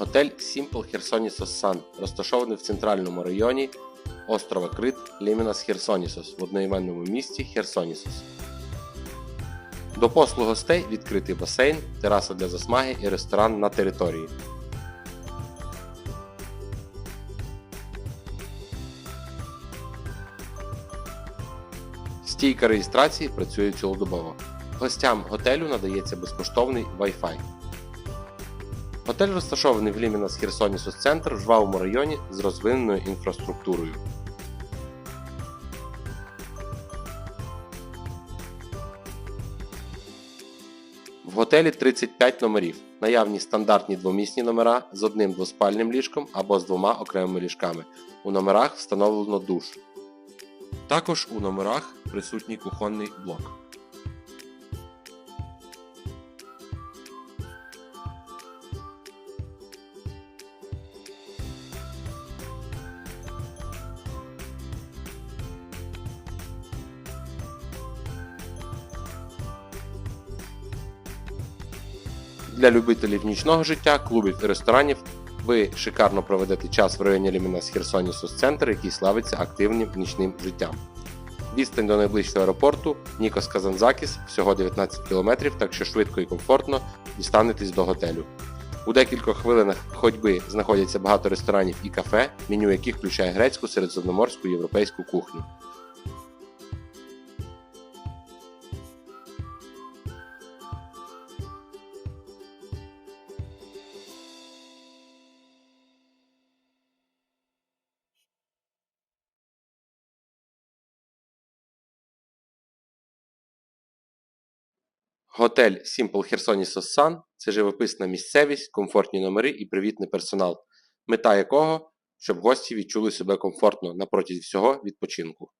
Готель Simple Херсонісос Sun розташований в центральному районі острова Крит Лімінас Херсонісос в одноіменному місті Херсонісос. До послуг гостей відкритий басейн, тераса для засмаги і ресторан на території. Стійка реєстрації працює цілодобово. Гостям готелю надається безкоштовний Wi-Fi. Готель розташований в Лімінас Херсонісус Центр в жвавому районі з розвиненою інфраструктурою. В готелі 35 номерів. Наявні стандартні двомісні номера з одним двоспальним ліжком або з двома окремими ліжками. У номерах встановлено душ. Також у номерах присутній кухонний блок. Для любителів нічного життя, клубів і ресторанів ви шикарно проведете час в районі Лімінас Херсонісус Центр, який славиться активним нічним життям. Відстань до найближчого аеропорту Нікос Казанзакіс всього 19 км, так що швидко і комфортно дістанетесь до готелю. У декількох хвилинах ходьби знаходяться багато ресторанів і кафе, меню яких включає грецьку, середземноморську і європейську кухню. Готель Simple Херсонісос Sun – це живописна місцевість, комфортні номери і привітний персонал, мета якого щоб гості відчули себе комфортно на протязі всього відпочинку.